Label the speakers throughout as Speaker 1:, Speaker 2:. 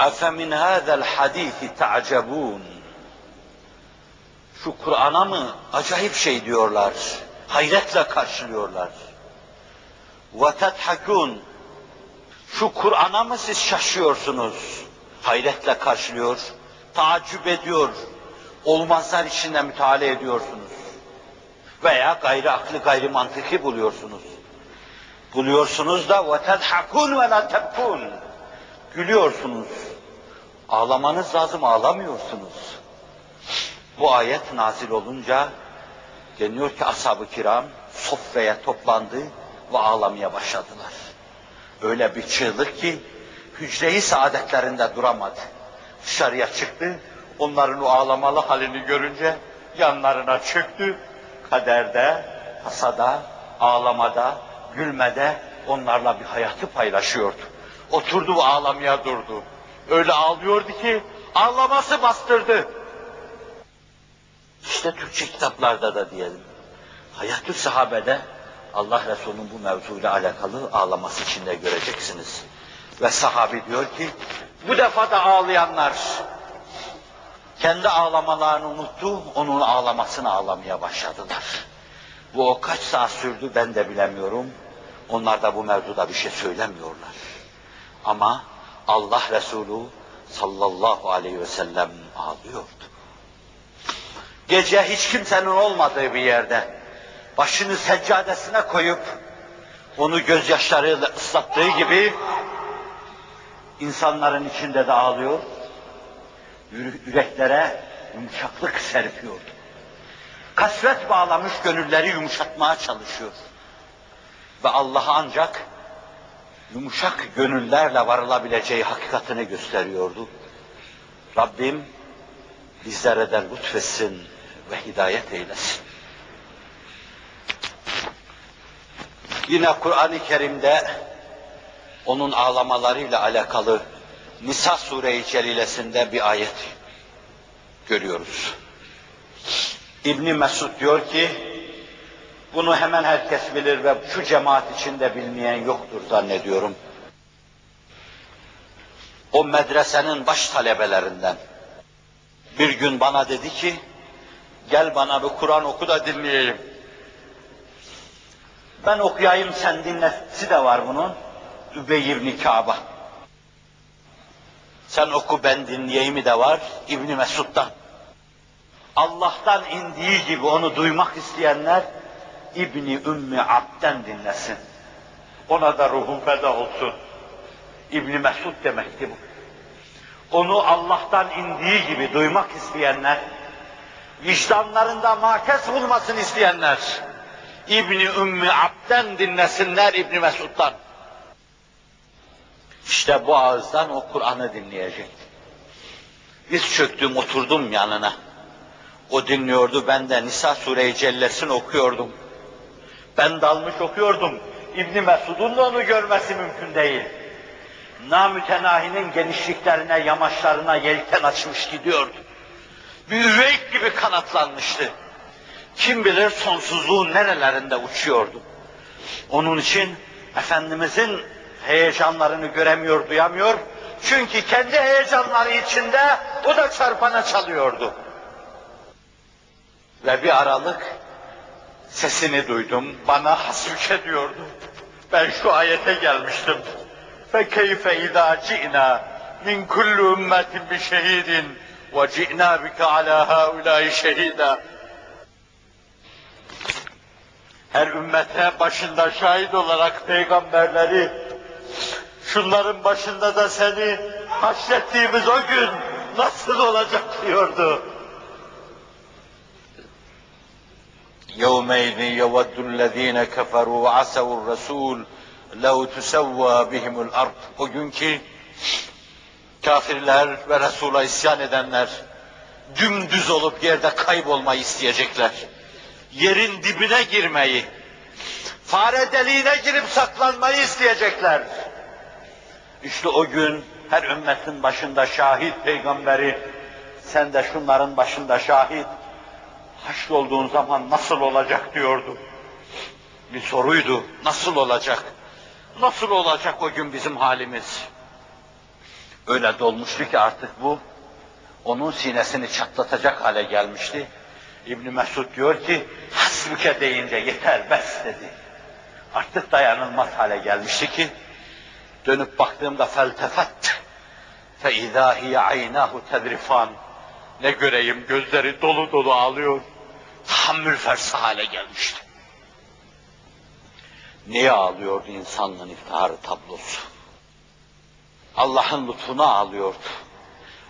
Speaker 1: أَفَمِنْ هَذَا الْحَد۪يثِ تَعْجَبُونَ Şu Kur'an'a mı acayip şey diyorlar, hayretle karşılıyorlar. وَتَضْحَكُونَ Şu Kur'an'a mı siz şaşıyorsunuz, hayretle karşılıyor, taaccüp ediyor, olmazlar içinde müteala ediyorsunuz. Veya gayri aklı, gayri mantıki buluyorsunuz. Buluyorsunuz da وَتَضْحَكُونَ وَلَا تَبْكُونَ Gülüyorsunuz. Ağlamanız lazım, ağlamıyorsunuz. Bu ayet nazil olunca deniyor ki ashab-ı kiram sofraya toplandı ve ağlamaya başladılar. Öyle bir çığlık ki hücre-i saadetlerinde duramadı. Dışarıya çıktı, onların o ağlamalı halini görünce yanlarına çöktü. Kaderde, hasada, ağlamada, gülmede onlarla bir hayatı paylaşıyordu. Oturdu ve ağlamaya durdu. Öyle ağlıyordu ki ağlaması bastırdı. İşte Türkçe kitaplarda da diyelim. Hayat-ı sahabede Allah Resulü'nün bu mevzuyla alakalı ağlaması içinde göreceksiniz. Ve sahabi diyor ki, bu defa da ağlayanlar kendi ağlamalarını unuttu, onun ağlamasını ağlamaya başladılar. Bu o kaç saat sürdü ben de bilemiyorum. Onlar da bu mevzuda bir şey söylemiyorlar. Ama Allah Resulü sallallahu aleyhi ve sellem ağlıyordu. Gece hiç kimsenin olmadığı bir yerde başını seccadesine koyup onu gözyaşlarıyla ıslattığı gibi insanların içinde de ağlıyor, yüreklere yumuşaklık serpiyordu. Kasvet bağlamış gönülleri yumuşatmaya çalışıyor. Ve Allah'a ancak yumuşak gönüllerle varılabileceği hakikatini gösteriyordu. Rabbim bizlere de lütfetsin ve hidayet eylesin. Yine Kur'an-ı Kerim'de onun ağlamalarıyla alakalı Nisa Sure-i Celilesinde bir ayet görüyoruz. İbni Mesud diyor ki, bunu hemen herkes bilir ve şu cemaat içinde bilmeyen yoktur zannediyorum. O medresenin baş talebelerinden bir gün bana dedi ki, gel bana bir Kur'an oku da dinleyeyim. Ben okuyayım sen dinlesi de var bunun. Übey ibn Ka'ba. Sen oku ben dinleyeyimi de var İbni Mesud'dan. Allah'tan indiği gibi onu duymak isteyenler İbni Ümmü Abd'den dinlesin. Ona da ruhum feda olsun. İbni Mesud demekti bu. Onu Allah'tan indiği gibi duymak isteyenler, vicdanlarında makes bulmasını isteyenler, İbni Ümmü Abd'den dinlesinler İbni Mesud'dan. İşte bu ağızdan o Kur'an'ı dinleyecekti. Biz çöktüm oturdum yanına. O dinliyordu, ben de Nisa Sure-i Celles'ini okuyordum. Ben dalmış okuyordum. İbni Mesud'un da onu görmesi mümkün değil. Namütenahinin genişliklerine, yamaçlarına yelken açmış gidiyordu. Bir üveyk gibi kanatlanmıştı. Kim bilir sonsuzluğun nerelerinde uçuyordu. Onun için Efendimizin heyecanlarını göremiyor, duyamıyor. Çünkü kendi heyecanları içinde o da çarpana çalıyordu. Ve bir aralık Sesini duydum, bana hasüke diyordu. Ben şu ayete gelmiştim. Ve keyfe idâ ci'nâ min kulli ümmetin bi şehidin ve ci'nâ bike alâ haulâi şehidâ. Her ümmete başında şahit olarak peygamberleri, şunların başında da seni haşrettiğimiz o gün nasıl olacak diyordu. يَوْمَيْذٍ يَوَدُّ الَّذ۪ينَ كَفَرُوا وَعَسَوُوا الرَّسُولِ لَوْ تُسَوَّى بِهِمُ الْأَرْضِ O günkü kafirler ve Resul'a isyan edenler dümdüz olup yerde kaybolmayı isteyecekler. Yerin dibine girmeyi, fare deliğine girip saklanmayı isteyecekler. İşte o gün her ümmetin başında şahit peygamberi, sen de şunların başında şahit, haşr olduğun zaman nasıl olacak diyordu. Bir soruydu, nasıl olacak? Nasıl olacak o gün bizim halimiz? Öyle dolmuştu ki artık bu onun sinesini çatlatacak hale gelmişti. İbn Mesud diyor ki hasbüke deyince yeter bes dedi. Artık dayanılmaz hale gelmişti ki dönüp baktığımda feltefet fe izâ hiye aynâhu tedrifan ne göreyim gözleri dolu dolu ağlıyor. Tahammül fersi hale gelmişti. Niye ağlıyordu insanlığın iftiharı tablosu? Allah'ın lütfuna ağlıyordu.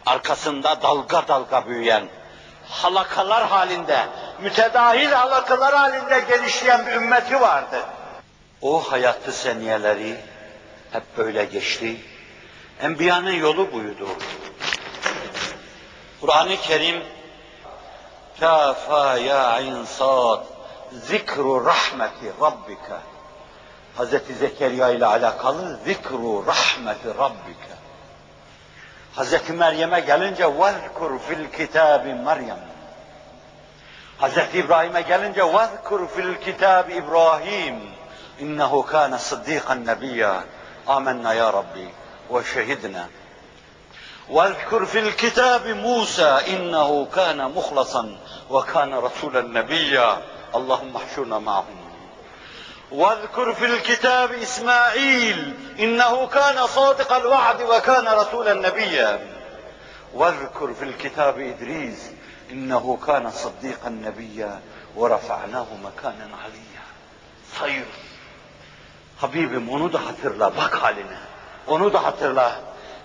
Speaker 1: Arkasında dalga dalga büyüyen, halakalar halinde, mütedahil halakalar halinde genişleyen bir ümmeti vardı. O hayatı seniyeleri hep böyle geçti. Enbiyanın yolu buydu. Kur'an-ı Kerim Kafa ya ayn sad zikru rahmeti rabbika Hz. Zekeriya ile alakalı zikru rahmeti rabbika Hz. Meryem'e gelince vezkur fil kitabi Meryem Hz. İbrahim'e gelince vezkur fil kitabi İbrahim innehu kana sıddikan nebiyya amenna ya Rabbi ve şehidna واذكر في الكتاب موسى إنه كان مخلصا وكان رسولا نبيا اللهم احشرنا معهم واذكر في الكتاب إسماعيل إنه كان صادق الوعد وكان رسولا نبيا واذكر في الكتاب إدريس إنه كان صديقا نبيا ورفعناه مكانا عليا sayır. Habibim onu da hatırla, bak haline. Onu da hatırla.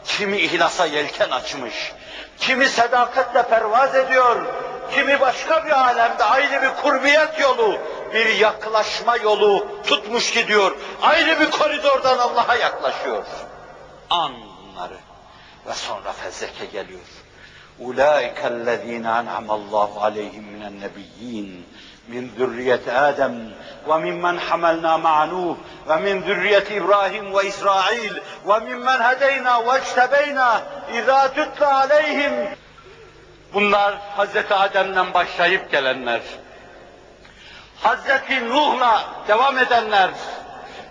Speaker 1: Kimi ihlasa yelken açmış, kimi sadakatle pervaz ediyor, kimi başka bir alemde ayrı bir kurbiyet yolu, bir yaklaşma yolu tutmuş gidiyor. Ayrı bir koridordan Allah'a yaklaşıyor. An bunları. Ve sonra fezleke geliyor. أولئك الذين أنعم الله عليهم من النبيين من ذرية آدم وممن حملنا مع نوح ومن ذرية إبراهيم وإسرائيل وممن هدينا واجتبينا إذا تتلى عليهم Bunlar Hazreti Adem'den başlayıp gelenler. Hazreti Nuh'la devam edenler,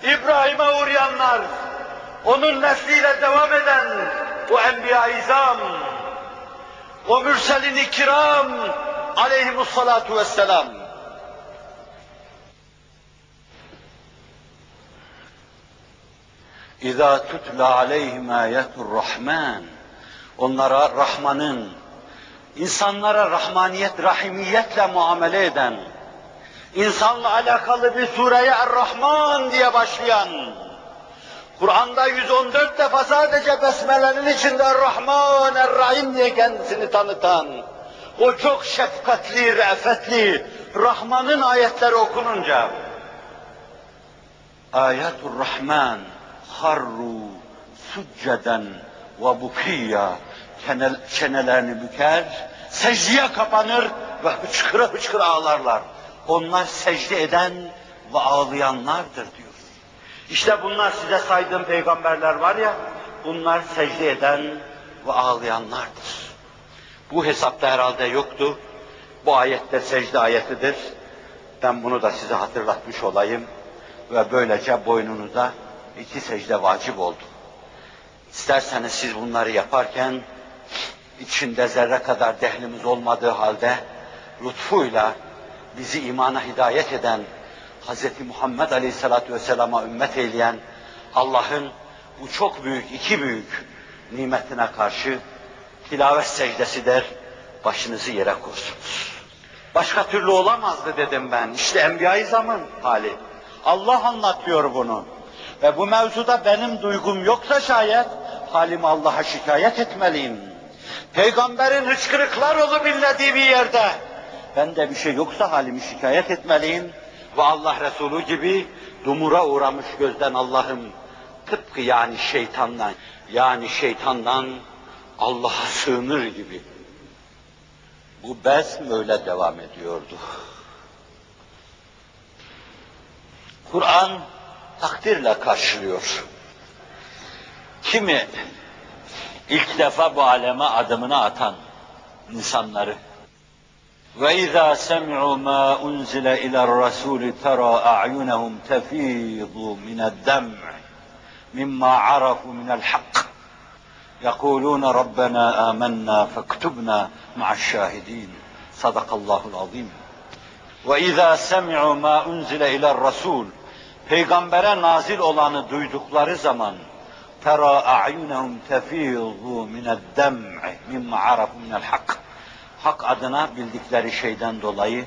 Speaker 1: İbrahim'e uğrayanlar, onun nesliyle devam eden o enbiya-i o mürselin-i kiram aleyhimussalatu vesselam. İza tutla aleyhim ayetur rahman. Onlara Rahman'ın, insanlara rahmaniyet, rahimiyetle muamele eden, insanla alakalı bir sureye Er-Rahman diye başlayan, Kur'an'da 114 defa sadece Besmele'nin içinde Er-Rahman, Er-Rahim diye kendisini tanıtan, o çok şefkatli, re'fetli, Rahman'ın ayetleri okununca, Ayatul Rahman, harru succeden ve bukiyya çenelerini büker, secdeye kapanır ve hıçkıra hıçkıra ağlarlar. Onlar secde eden ve ağlayanlardır diyor. İşte bunlar size saydığım peygamberler var ya, bunlar secde eden ve ağlayanlardır. Bu hesapta herhalde yoktu. Bu ayette secde ayetidir. Ben bunu da size hatırlatmış olayım ve böylece boynunuza iki secde vacip oldu. İsterseniz siz bunları yaparken içinde zerre kadar dehlimiz olmadığı halde lütfuyla bizi imana hidayet eden Hz. Muhammed Aleyhisselatü Vesselam'a ümmet eyleyen Allah'ın bu çok büyük, iki büyük nimetine karşı tilavet secdesi der, başınızı yere koysunuz. Başka türlü olamazdı dedim ben. İşte Enbiya-i Zaman hali. Allah anlatıyor bunu. Ve bu mevzuda benim duygum yoksa şayet halimi Allah'a şikayet etmeliyim. Peygamberin hıçkırıklar olup inlediği bir yerde bende bir şey yoksa halimi şikayet etmeliyim ve Allah Resulü gibi dumura uğramış gözden Allah'ım tıpkı yani şeytandan yani şeytandan Allah'a sığınır gibi. Bu bezm öyle devam ediyordu. Kur'an takdirle karşılıyor. Kimi ilk defa bu aleme adımını atan insanları وَإِذَا سَمِعُوا مَا أُنْزِلَ إِلَى الرَّسُولِ تَرَى أَعْيُنَهُمْ تَفِيضُ مِنَ الدَّمْعِ مِمَّا عَرَفُوا مِنَ الْحَقِّ. يقولون ربنا آمنا فاكتبنا مع الشاهدين. صدق الله العظيم. وإذا سمعوا ما أنزل إلى الرسول Peygambere nazil olanı duydukları zaman tera a'yunehum tefizu mined-dem'i mimma arafu minel hak. Hak adına bildikleri şeyden dolayı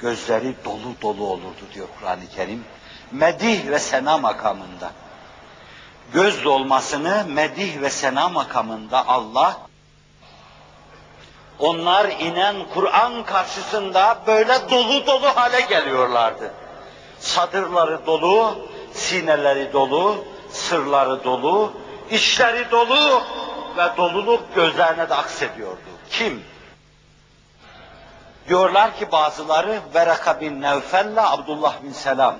Speaker 1: gözleri dolu dolu olurdu diyor Kur'an-ı Kerim. Medih ve sena makamında. Göz dolmasını medih ve sena makamında Allah onlar inen Kur'an karşısında böyle dolu dolu hale geliyorlardı. Sadırları dolu, sineleri dolu, sırları dolu, içleri dolu ve doluluk gözlerine de aksediyordu. Kim? Diyorlar ki bazıları Veraka bin Nevfel'le Abdullah bin Selam.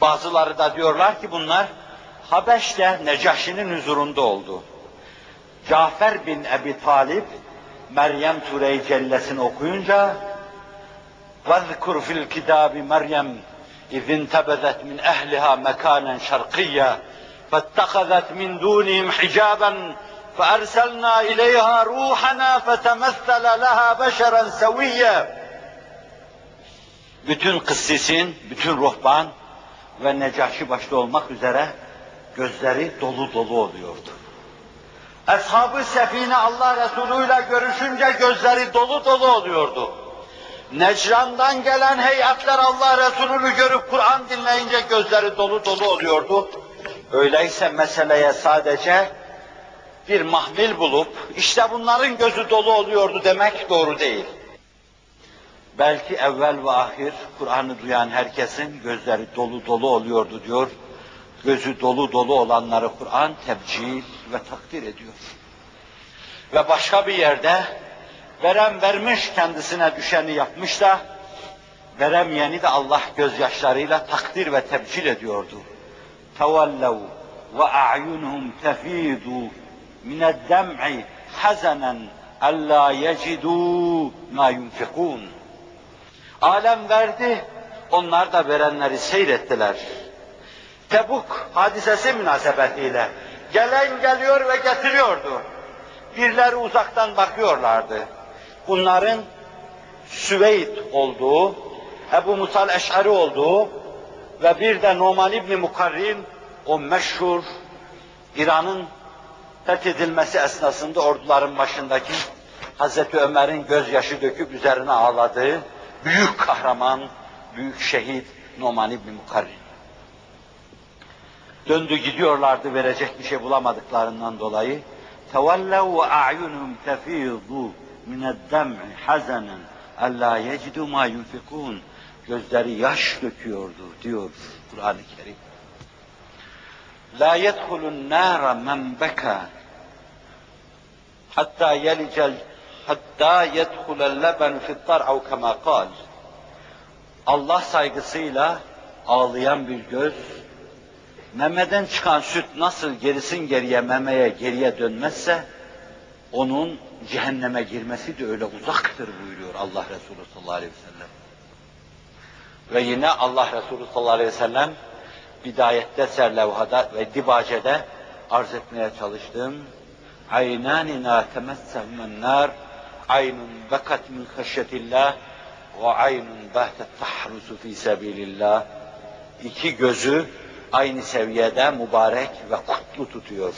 Speaker 1: Bazıları da diyorlar ki bunlar Habeş'te Necaşi'nin huzurunda oldu. Cafer bin Ebi Talip Meryem Sure-i Cellesini okuyunca وَذْكُرْ فِي الْكِتَابِ مَرْيَمْ اِذْ انْتَبَذَتْ مِنْ اَهْلِهَا مَكَانًا شَرْقِيًّا فَاتَّخَذَتْ مِنْ دُونِهِمْ حِجَابًا فَأَرْسَلْنَا إِلَيْهَا رُوحَنَا فَتَمَثَّلَ لَهَا بَشَرًا سَوِيًّا Bütün kıssisin, bütün ruhban ve Necaşi başta olmak üzere gözleri dolu dolu oluyordu. Ashab-ı Sefine Allah Resulü ile görüşünce gözleri dolu dolu oluyordu. Necran'dan gelen heyetler Allah Resulü'nü görüp Kur'an dinleyince gözleri dolu dolu oluyordu. Öyleyse meseleye sadece bir mahmil bulup işte bunların gözü dolu oluyordu demek doğru değil. Belki evvel ve ahir Kur'an'ı duyan herkesin gözleri dolu dolu oluyordu diyor. Gözü dolu dolu olanları Kur'an tebcil ve takdir ediyor. Ve başka bir yerde verem vermiş kendisine düşeni yapmış da veremeyeni de Allah gözyaşlarıyla takdir ve tebcil ediyordu. Tevellev ve a'yunuhum tefidu mined-dem'i hazanen alla yecidû ma yunfikûn. Alem verdi, onlar da verenleri seyrettiler. Tebuk hadisesi münasebetiyle gelen geliyor ve getiriyordu. Birileri uzaktan bakıyorlardı. Bunların Süveyd olduğu, Ebu Musal Eş'ari olduğu ve bir de Numan İbni Mukarrin o meşhur İran'ın fethedilmesi esnasında orduların başındaki Hazreti Ömer'in gözyaşı döküp üzerine ağladığı büyük kahraman, büyük şehit Numan İbni Mukarrir. Döndü gidiyorlardı verecek bir şey bulamadıklarından dolayı. Tevellev ve a'yunum tefîzu mineddem'i hazenen ellâ yecidu ma yunfikûn. Gözleri yaş döküyordu diyor Kur'an-ı Kerim. La yedhulun nâra men beka hatta yelicel hatta yedhulel leben fittar av kema kal. Allah saygısıyla ağlayan bir göz, memeden çıkan süt nasıl gerisin geriye memeye geriye dönmezse, onun cehenneme girmesi de öyle uzaktır buyuruyor Allah Resulü sallallahu aleyhi ve sellem. Ve yine Allah Resulü sallallahu aleyhi ve sellem bidayette serlevhada ve dibacede arz etmeye çalıştığım aynani la temessem min nar aynun bekat min haşyetillah ve aynun bahtet tahrusu fi sebilillah iki gözü aynı seviyede mübarek ve kutlu tutuyor.